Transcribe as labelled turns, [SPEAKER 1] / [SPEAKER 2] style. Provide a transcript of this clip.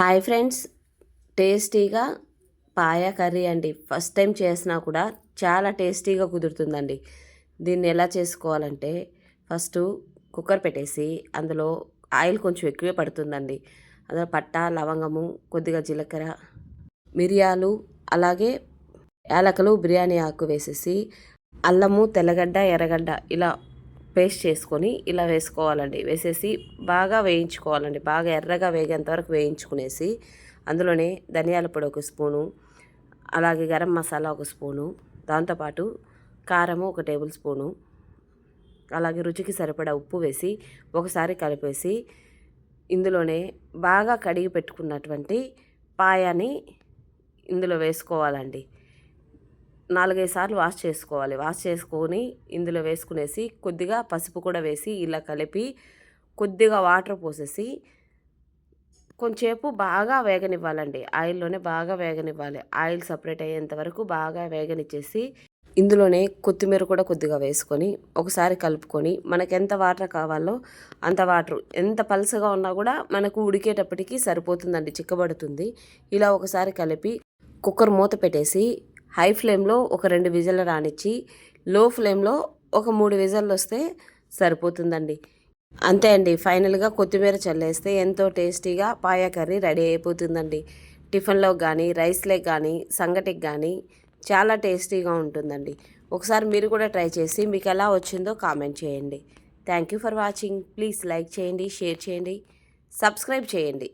[SPEAKER 1] Hi friends. టేస్టీగా paya curry అండి. First time చేసినా కూడా చాలా టేస్టీగా కుదురుతుందండి. దీన్ని ఎలా చేసుకోవాలంటే ఫస్ట్ కుక్కర్ పెట్టేసి అందులో ఆయిల్ కొంచెం ఎక్కువే పడుతుందండి. అందులో పట్ట లవంగము కొద్దిగా జీలకర్ర మిరియాలు అలాగే యాలకులు బిర్యానీ ఆకు వేసేసి అల్లము తెల్లగడ్డ ఎర్రగడ్డ ఇలా పేస్ట్ చేసుకొని ఇలా వేసుకోవాలండి. వేసేసి బాగా వేయించుకోవాలండి. బాగా ఎర్రగా వేగేంత వరకు వేయించుకునేసి అందులోనే ధనియాల పొడి ఒక స్పూను అలాగే గరం మసాలా ఒక స్పూను దాంతోపాటు కారము ఒక టేబుల్ స్పూను అలాగే రుచికి సరిపడా ఉప్పు వేసి ఒకసారి కలిపేసి ఇందులోనే బాగా కడిగి పెట్టుకున్నటువంటి పాయాని ఇందులో వేసుకోవాలండి. నాలుగైదు సార్లు వాష్ చేసుకోవాలి. వాష్ చేసుకొని ఇందులో వేసుకునేసి కొద్దిగా పసుపు కూడా వేసి ఇలా కలిపి కొద్దిగా వాటర్ పోసేసి కొంచెంసేపు బాగా వేగనివ్వాలండి. ఆయిల్లోనే బాగా వేగనివ్వాలి. ఆయిల్ సపరేట్ అయ్యేంత వరకు బాగా వేగనిచ్చేసి ఇందులోనే కొత్తిమీర కూడా కొద్దిగా వేసుకొని ఒకసారి కలుపుకొని మనకు ఎంత వాటర్ కావాలో అంత వాటర్ ఎంత పలుసగా ఉన్నా కూడా మనకు ఉడికేటప్పటికి సరిపోతుందండి. చిక్కబడుతుంది. ఇలా ఒకసారి కలిపి కుక్కర్ మూత పెట్టేసి హై ఫ్లేమ్లో ఒక రెండు విజల్ రానిచ్చి లో ఫ్లేమ్లో ఒక మూడు విజల్లు వస్తే సరిపోతుందండి. అంతే అండి. ఫైనల్గా కొత్తిమీర చల్లేస్తే ఎంతో టేస్టీగా పాయ కర్రీ రెడీ అయిపోతుందండి. టిఫిన్లో కానీ రైస్లోకి కానీ సంగటికి కానీ చాలా టేస్టీగా ఉంటుందండి. ఒకసారి మీరు కూడా ట్రై చేసి మీకు ఎలా వచ్చిందో కామెంట్ చేయండి. Thank you for watching. Please like చేయండి షేర్ చేయండి సబ్స్క్రైబ్ చేయండి.